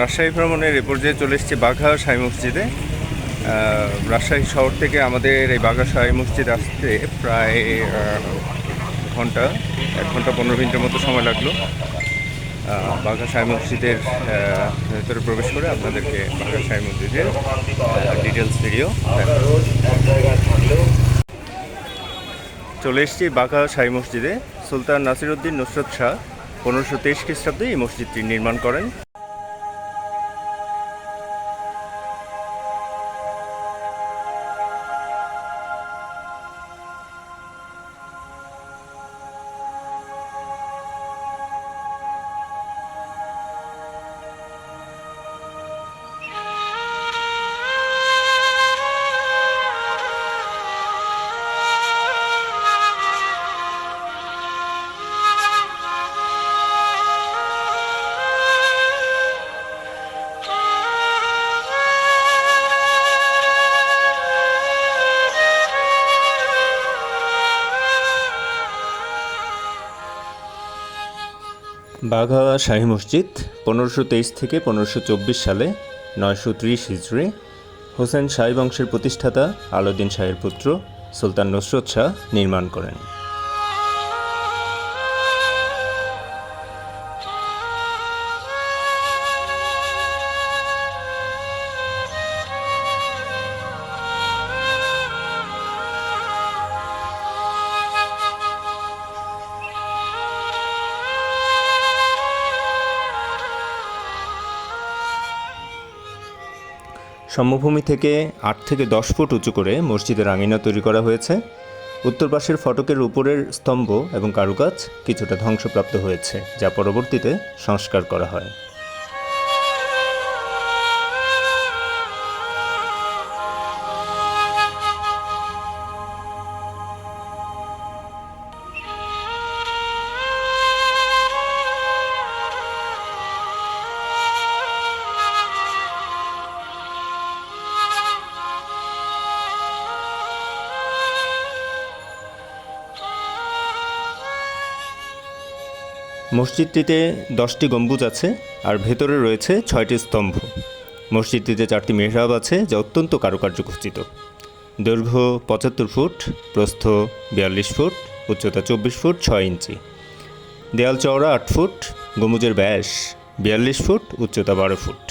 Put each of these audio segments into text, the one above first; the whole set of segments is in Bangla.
রাজশাহী ভ্রমণের এ পর্যায়ে চলে এসেছি বাঘা সাই মসজিদে। রাজশাহী শহর থেকে আমাদের এই বাঘা সাই মসজিদ আসতে প্রায় ঘণ্টা, এক ঘণ্টা পনেরো মিনিটের মতো সময় লাগল। বাঘা সাই মসজিদের ভেতরে প্রবেশ করে আপনাদেরকে বাঘা সাই মসজিদের ডিটেলস ভিডিও চলে এসেছি বাঘা সাই মসজিদে। সুলতান নাসিরউদ্দিন নুসরত শাহ পনেরোশো তেইশ খ্রিস্টাব্দে এই মসজিদটি নির্মাণ করেন। বাঘা শাহী মসজিদ, পনেরোশো তেইশ থেকে পনেরোশো চব্বিশ সালে নয়শো ত্রিশ হিজড়ি হোসেন শাহী বংশের প্রতিষ্ঠাতা আলাউদ্দিন শাহের পুত্র সুলতান নসরত শাহ নির্মাণ করেন। সম্মভূমি থেকে আট থেকে দশ ফুট উঁচু করে মসজিদের আঙিনা তৈরি করা হয়েছে। উত্তর পাশের ফটকের উপরের স্তম্ভ এবং কারুকাজ কিছুটা ধ্বংসপ্রাপ্ত হয়েছে, যা পরবর্তীতে সংস্কার করা হয়। মসজিদটিতে দশটি গম্বুজ আছে আর ভেতরে রয়েছে ছয়টি স্তম্ভ। মসজিদটিতে চারটি মেহরাব আছে যা অত্যন্ত কারুকার্য খচিত দৈর্ঘ্য পঁচাত্তর ফুট, প্রস্থ বিয়াল্লিশ ফুট, উচ্চতা চব্বিশ ফুট, ছয় ইঞ্চি। দেয়াল চওড়া আট ফুট, গম্বুজের ব্যাস বিয়াল্লিশ ফুট, উচ্চতা বারো ফুট।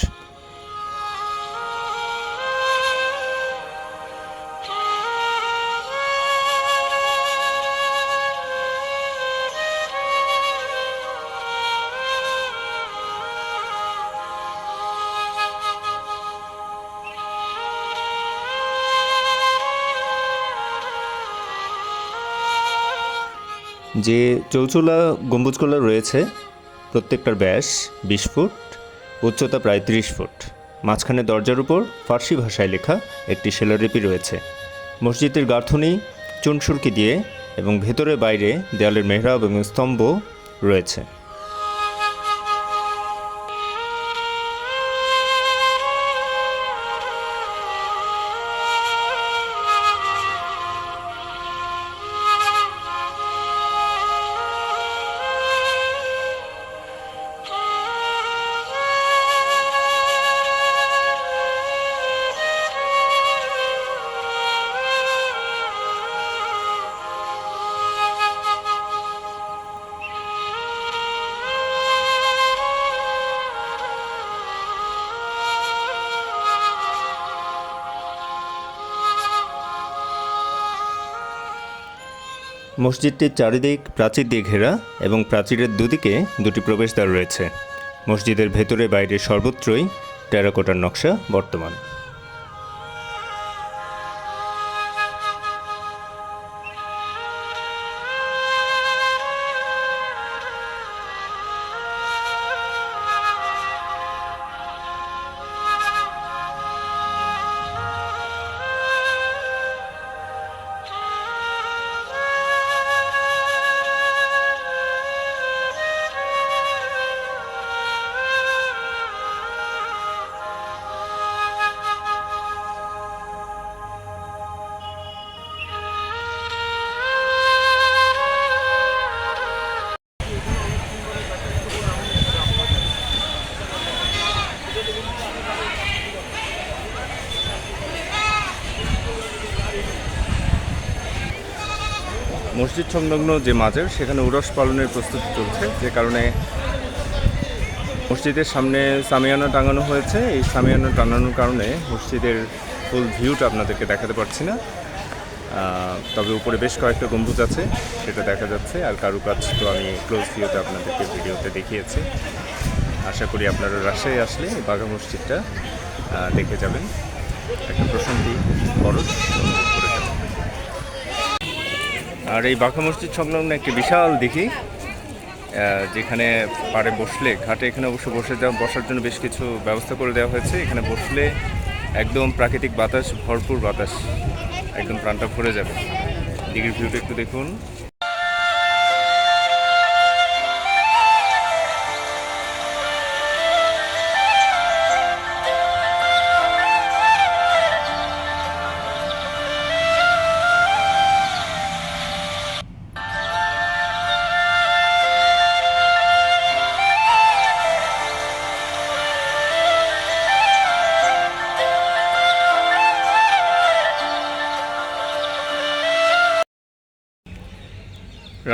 যে চৌচুলা গম্বুজগুলো রয়েছে, প্রত্যেকটার ব্যাস বিশ ফুট, উচ্চতা প্রায় ত্রিশ ফুট। মাঝখানে দরজার উপর ফার্সি ভাষায় লেখা একটি শিলালিপি রয়েছে। মসজিদের গাঁথনি, চুনসুরকি দিয়ে এবং ভেতরে বাইরে দেয়ালের মেহরাব এবং স্তম্ভ রয়েছে। মসজিদটির চারিদিক প্রাচীর দিয়ে ঘেরা এবং প্রাচীরের দুদিকে দুটি প্রবেশদ্বার রয়েছে। মসজিদের ভেতরে বাইরে সর্বত্রই টেরাকোটার নকশা বর্তমান। মসজিদ সংলগ্ন যে মাজার, সেখানে উরস পালনের প্রস্তুতি চলছে। যে কারণে মসজিদের সামনে সামিয়ানা টাঙানো হয়েছে। এই সামিয়ানা টাঙানোর কারণে মসজিদের ফুল ভিউটা আপনাদেরকে দেখাতে পারছি না। তবে উপরে বেশ কয়েকটা গম্বুজ আছে, সেটা দেখা যাচ্ছে। আর কারুকাজ তো আমি ক্লোজ ভিউতে আপনাদেরকে ভিডিওতে দেখিয়েছি। আশা করি আপনারা রাজশাহী আসলে বাঘা মসজিদটা দেখে যাবেন। একটা করে যাবেন আর এই বাঘা মসজিদ সংলগ্ন একটি বিশাল দিঘি যেখানে পারে বসলে, ঘাটে এখানে অবশ্য বসে যাওয়া বসার জন্য বেশ কিছু ব্যবস্থা করে দেওয়া হয়েছে। এখানে বসলে একদম প্রাকৃতিক বাতাস, ভরপুর বাতাস, একদম প্রাণটা ভরে যাবে। দিঘির ভিউটা একটু দেখুন।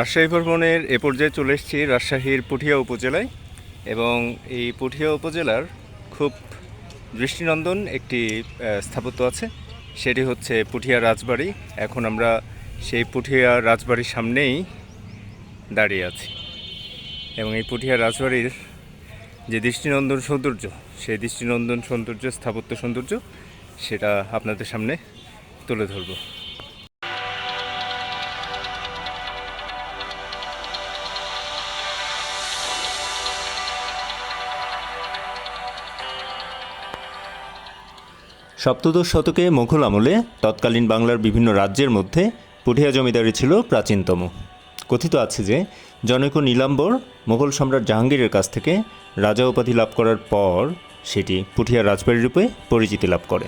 রাজশাহী ভ্রমণের এ পর্যায়ে চলে এসেছি রাজশাহীর পুঠিয়া উপজেলায় এবং এই পুঠিয়া উপজেলার খুব দৃষ্টিনন্দন একটি স্থাপত্য আছে। সেটি হচ্ছে পুঠিয়া রাজবাড়ি। এখন আমরা সেই পুঠিয়া রাজবাড়ির সামনেই দাঁড়িয়ে আছি। এবং এই পুঠিয়া রাজবাড়ির যে দৃষ্টিনন্দন সৌন্দর্য, সেই দৃষ্টিনন্দন সৌন্দর্য, স্থাপত্য সৌন্দর্য, সেটা আপনাদের সামনে তুলে ধরবো। সপ্তদশ শতকে মুঘল আমলে তৎকালীন বাংলার বিভিন্ন রাজ্যের মধ্যে পুঠিয়া জমিদারি ছিল প্রাচীনতম। কথিত আছে যে, জনৈক নীলাম্বর মুঘল সম্রাট জাহাঙ্গীরের কাছ থেকে রাজা উপাধি লাভ করার পর সেটি পুঠিয়া রাজবাড়ি রূপে পরিচিতি লাভ করে।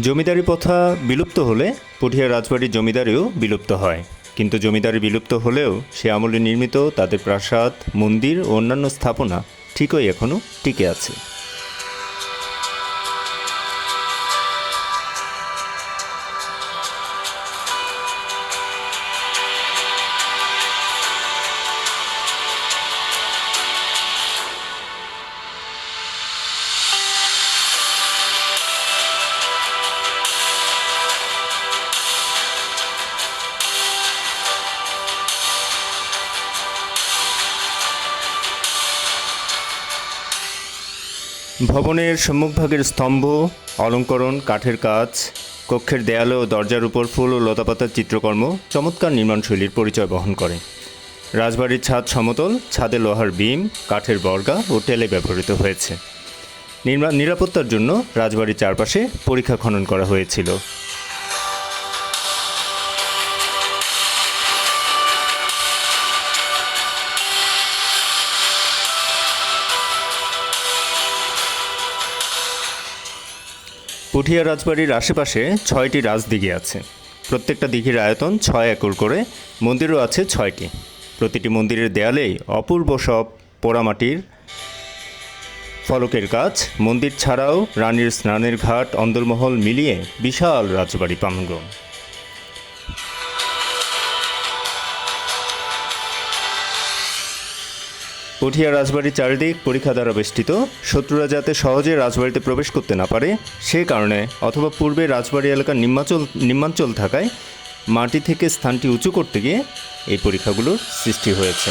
জমিদারি প্রথা বিলুপ্ত হলে পুঠিয়া রাজবাড়ির জমিদারিও বিলুপ্ত হয়। কিন্তু জমিদারি বিলুপ্ত হলেও সে আমলে নির্মিত তাদের প্রাসাদ, মন্দির ও অন্যান্য স্থাপনা ঠিকই এখনও টিকে আছে। ভবনের সম্মুখভাগের স্তম্ভ, অলঙ্করণ, কাঠের কাজ, কক্ষের দেয়ালে ও দরজার উপর ফুল ও লতাপাতার চিত্রকর্ম চমৎকার নির্মাণশৈলীর পরিচয় বহন করে। রাজবাড়ির ছাদ সমতল, ছাদে লোহার বিম, কাঠের বর্গা ও টেলে ব্যবহৃত হয়েছে। নিরাপত্তার জন্য রাজবাড়ির চারপাশে পরীক্ষা খনন করা হয়েছিল। পুঠিয়া রাজবাড়ির আশেপাশে ছয়টি রাজদিঘি আছে। প্রত্যেকটা দিঘির আয়তন ছয় একর করে, মন্দিরও আছে ছয়টি। প্রতিটি মন্দিরের দেয়ালেই অপূর্ব সব পোড়ামাটির ফলকের কাজ মন্দির ছাড়াও রানীর স্নানের ঘাট, অন্দরমহল মিলিয়ে বিশাল রাজবাড়ি প্রাঙ্গণ। পুঠিয়া রাজবাড়ির চারিদিক পরীক্ষা দ্বারা বেষ্টিত। শত্রুরা যাতে সহজে রাজবাড়িতে প্রবেশ করতে না পারে, সে কারণে অথবা পূর্বে রাজবাড়ি এলাকার নিম্নাচল, নিম্নাঞ্চল থাকায় মাটি থেকে স্থানটি উঁচু করতে গিয়ে এই পরীক্ষাগুলোর সৃষ্টি হয়েছে।